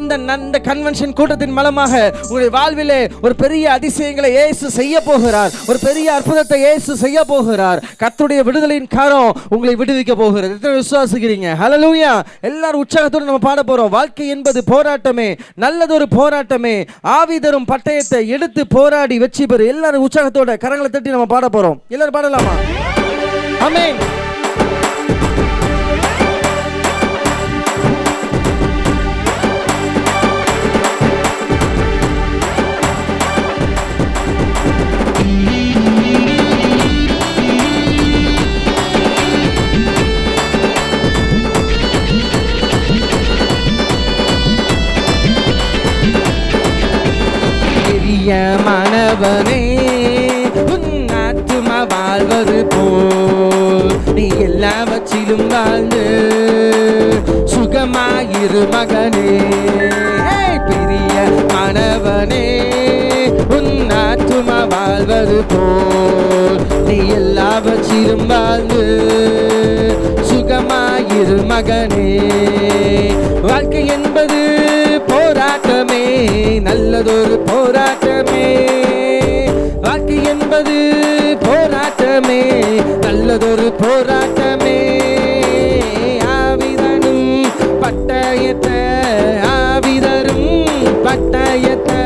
இந்த இந்த கன்வென்ஷன் கூட்டத்தின் மூலமாக உங்களுடைய வாழ்விலே ஒரு பெரிய அதிசயங்களை ஏசு செய்ய போகிறார். ஒரு பெரிய அற்புதத்தை இயேசு செய்ய போகிறார். கத்துடைய விடுதலையின் காரம் உங்களை விடுவிக்க போகிறது. எத்தனை விசுவாசிக்கிறீங்க? ஹலலூயா எல்லாரும் உற்சாகத்தோடு நம்ம பாட போகிறோம் வாழ்க்கை என்பது போராட்டமே. நல்லதொரு போராட்டமே. ஆவி தரும் பட்டயத்தை எடுத்து போராடி வெற்றி பெறு. எல்லாரும் உற்சாகத்தோட கரங்களை தட்டி நம்ம பாட போகிறோம் எல்லாரும் பாடலாமா? அமேன் பிரியமானவனே உன் ஆத்துமா வாழ்வது போல். நீ எல்லாவற்றிலும் வாழ்ந்து சுகமாயிரு மகனே. ஏய், பிரியமானவனே உன் ஆத்துமா வாழ்வது போல். நீ எல்லாவற்றிலும் வாழ்ந்து சுகமாயிரு மகனே. வாழ்க்கை என்பது போராட்டமே நல்லதொரு போராட்டமே. நல்லது போராட்டமே நல்லதொரு போராட்டமே. ஆவிதனும் பட்டயத்தை ஆவிதரும் பட்டயத்தை.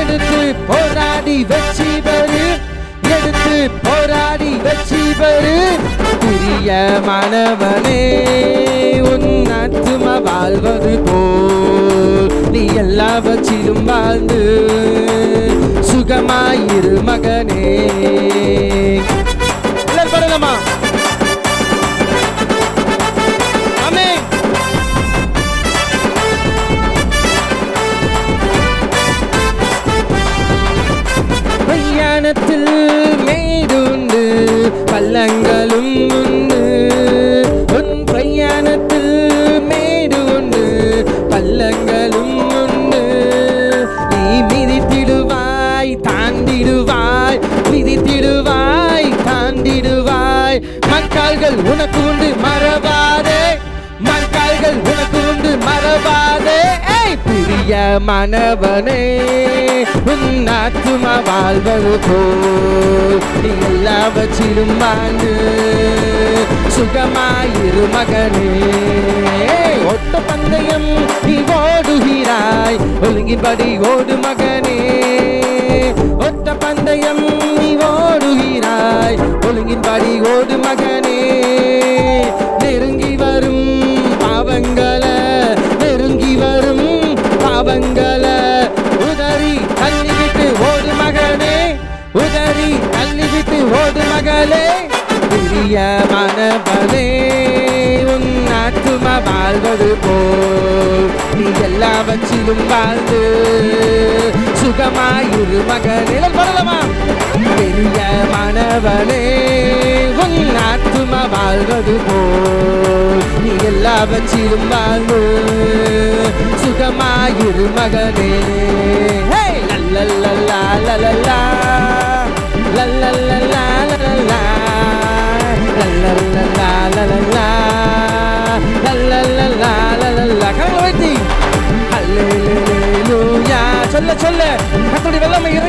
எடுத்து போராடி வெற்றி பெறு எடுத்து போராடி வெற்றி பெறு. பிரியமானவனே உன் ஆத்தும வாழ்வது போல் நீ எல்லாவற்றிலும் வாழ்ந்து சுகமாயிரு மகனே. எல்லாரும் பாடலாமா ஆமென் கால்கள் உனக்கு உண்டு மறவாதே. மண் கால்கள் உனக்கு உண்டு மறவாதே. பிரிய மனவனே உன் ஆத்துமா வாழ்வது போல். நீ எல்லாவற்றிலும் வாழ்ந்து சுகமாயிரு மகனே. ஏய், ஓட்ட பந்தயம் நீ ஓடுகிறாய் ஒழுங்கின்படி ஓடு மகனே. ஒட்ட பந்தயம் நீ ஓடுகிறாய் ஒழுங்கின்படி ஓடு மகனே. பிரியமானவனே உன் ஆத்துமா வாழ்வது போல் நீ எல்லாவற்றிலும் வாழ்ந்து சுகமாயிரு மகனே வரலாமா பிரியமானவனே உன் ஆத்துமா வாழ்வது போல் நீ எல்லாவற்றிலும் வாழ்ந்து சுகமாயிரு மகனே ஹே! லல்லல்லல்லா, லல்லல்லா. லல்லல்லா. சொல்ல சொல்ல லல்லல்லல்லா, லல்லல்லா.